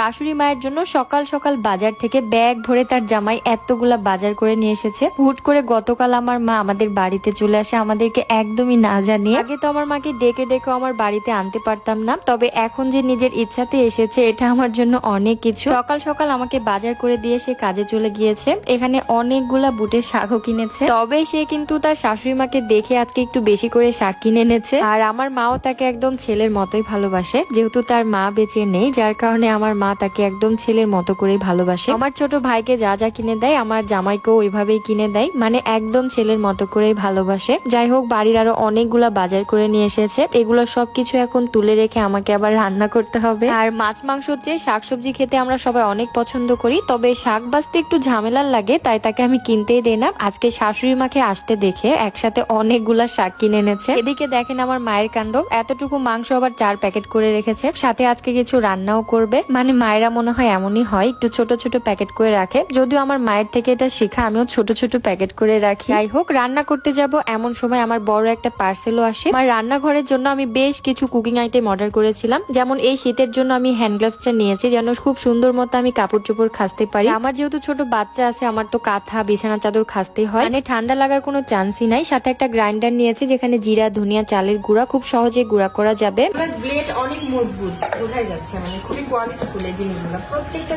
শাশুড়ি মায়ের জন্য সকাল সকাল বাজার থেকে ব্যাগ ভরে তার জামাই এতগুলা বাজার করে নিয়ে এসেছে। হুট করে গতকাল আমার মা আমাদের বাড়িতে চলে আসে, আমাদেরকে একদমই না জানিয়ে। আগে তো আমার মাকে ডেকে ডেকে আমার বাড়িতে আনতে পারতাম না, তবে এখন যে নিজের ইচ্ছাতে এসেছে, এটা আমার জন্য অনেক কিছু। সকাল সকাল আমাকে বাজার করে দিয়ে সে কাজে চলে গিয়েছে। এখানে অনেকগুলা বুটের শাকও কিনেছে। তবে সে কিন্তু তার শাশুড়ি মাকে দেখে আজকে একটু বেশি করে শাক কিনে এনেছে। আর আমার মাও তাকে একদম ছেলের মতোই ভালোবাসে, যেহেতু তার মা বেঁচে নেই, যার কারণে আমার মা তাকে একদম ছেলের মতো করেই ভালোবাসে। আমার ছোট ভাইকে যা যা কিনে দেয়, আমার জামাইকেও ওইভাবেই কিনে দেয়। মানে একদম ছেলের মতো করেই ভালোবাসে। যাই হোক, বাড়ির আরও অনেকগুলা বাজার করে নিয়ে এসেছে। এগুলো সবকিছু এখন তুলে রেখে আমাকে আবার রান্না করতে হবে। আর মাছ, মাংস চেয়ে শাকসবজি খেতে আমরা সবাই অনেক পছন্দ করি, তবে শাক বাঁচতে একটু ঝামেলার লাগে, তাই তাকে আমি কিনতেই দেই না। আজকে শাশুড়ি মাকে আসতে দেখে একসাথে অনেকগুলা শাক কিনে এনেছে। এদিকে দেখেন আমার মায়ের কাণ্ড। এতটুকু মাংস আবার চার প্যাকেট করে রেখেছে। সাথে আজকে কিছু রান্নাও করবে। মানে মায়েরা মনে হয় এমনই হয়। একটু ছোট ছোট প্যাকেট করে রাখে। যদিও আমার মায়ের থেকে এটা শেখা, আমিও ছোট ছোট প্যাকেট করে রাখি। যাই হোক, রান্না করতে যাব এমন সময় আমার বড় একটা পার্সেলও আসে। আমার রান্নাঘরের জন্য আমি বেশ কিছু কুকিং আইটেম অর্ডার করেছিলাম। যেমন এই শীতের জন্য আমি হ্যান্ড গ্লাভসটা নিয়েছি, যেন খুব সুন্দর মতো আমি কাপড় চোপড় খাসতে পারি। আমার যেহেতু ছোট বাচ্চা আছে, আমার তো কাঁথা, বিছানা, চাদর খাসতে হয়। মানে ঠান্ডা লাগার কোনো চান্সই নাই। সাথে একটা গ্রাইন্ডার নিয়েছি, যেখানে জিরা, ধনিয়া, চালের গুঁড়া খুব সহজে গুঁড়া করা যাবে। ব্লেড অনেক মজবুত, বোঝাই যাচ্ছে মানে খুবই কোয়ালিটিফুল জিনিসগুলো। প্রত্যেকটা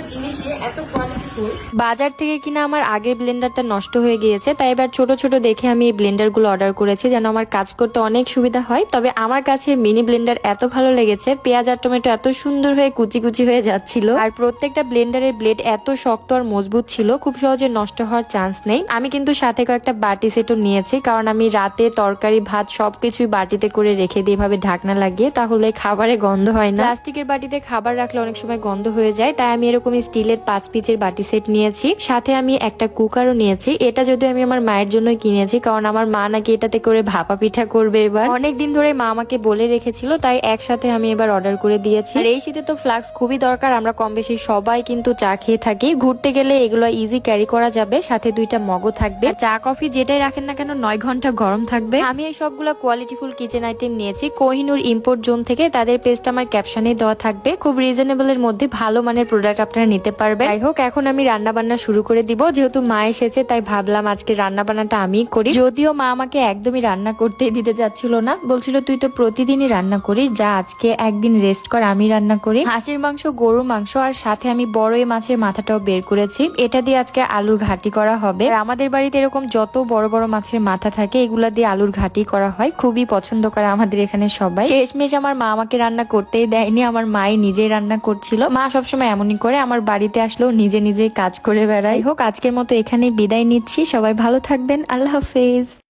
এত কোয়ালিটিফুল বাজার থেকে কিনা আমার আগের ব্লেন্ডারটা নষ্ট হয়ে গিয়েছে, তাই এবার ছোট ছোট দেখে আমি এই ব্লেন্ডারগুলো অর্ডার করেছি যেন আমার কাজ করতে অনেক সুবিধা হয়। তবে আমার কাছে মিনি ব্লেন্ডার এত ভালো লেগেছে, পেঁয়াজ আর টমেটো এত সুন্দর হয়ে কুচি কুচি হয়ে যাচ্ছিল। আর প্রত্যেকটা ব্লেন্ডারের ব্লেড এত শক্ত আর মজবুত ছিল, খুব সহজে নষ্ট হওয়ার চান্স নেই। আমি কিন্তু সাথে কয়েকটা বাটি সেটও নিয়েছি, কারণ আমি রাতে তরকারি, ভাত সবকিছুই বাটিতে করে রেখে দিই এভাবে ঢাকনা লাগিয়ে তাহলে খাবারে গন্ধ হয় না। প্লাস্টিকের বাটিতে খাবার রাখলে অনেক সময় গন্ধ হয়ে যায়, তাই আমি এরকম স্টিলের পাঁচ পিচের বাটি সেট নিয়েছি। সাথে আমি একটা কুকারও নিয়েছি। এটা যদি আমি আমার মায়ের জন্যই কিনেছি, কারণ আমার মা নাকি এটাতে করে ভাপা পিঠা করবে এবার। অনেক দিন ধরে মা আমাকে বলে রেখেছিল, তাই একসাথে আমি এবার অর্ডার করে দিয়েছি। এই শীতে তো ফ্লাক্স খুবই দরকার, আমরা কম বেশি সবাই কিন্তু চা খেয়ে থাকি। ঘুরতে গেলে এগুলো ইজি ক্যারি করা যাবে, সাথে দুইটা মগও থাকবে। চা, কফি যেটাই রাখেন না কেন, নয় ঘণ্টা গরম থাকবে। আমি এই সবগুলো কোয়ালিটিফুল কিচেন আইটেম নিয়েছি। কোহিনুর ইম্পোর্ট জোন থেকে তাদের পেজটা আমার ক্যাপশনে দেওয়া থাকবে। খুব রিজনেবল এর মধ্যে ভালো মানের প্রোডাক্ট আপনারা নিতে পারবেন। যাই হোক, এখন আমি রান্না বান্না শুরু করে দিব। যেহেতু মা এসেছে, তাই ভাবলাম আজকে রান্না বান্নাটা আমিই করি। যদিও মা আমাকে একদমই রান্না করতেই দিতে যাচ্ছিল না। বলছিল, তুই তো প্রতিদিনই রান্না করিস, যা আজকে একদিন রেস্ট কর, আমি রান্না করি। হাঁসের মাংস, গরুর মাংস, আর সাথে আমি বড় এই মাছের মাথাটাও বের করেছি। এটা দিয়ে আজকে আলুর ঘাটি করা হবে। আর আমাদের বাড়িতে এরকম যত বড় বড় মাছের মাথা থাকে, এগুলা দিয়ে আলুর ঘাটি করা হয়। খুবই পছন্দ করে আমাদের এখানে সবাই। শেষমেশ আমার মা আমাকে রান্না করতেই দেয়নি, আমার মাই নিজেই রান্না করছিল। মা সবসময় এমনই করে, আমার বাড়িতে আসলেও নিজে নিজে কাজ করে বেড়াই। হোক, আজকের মতো এখানে বিদায় নিচ্ছি। সবাই ভালো থাকবেন। আল্লাহ হাফেজ।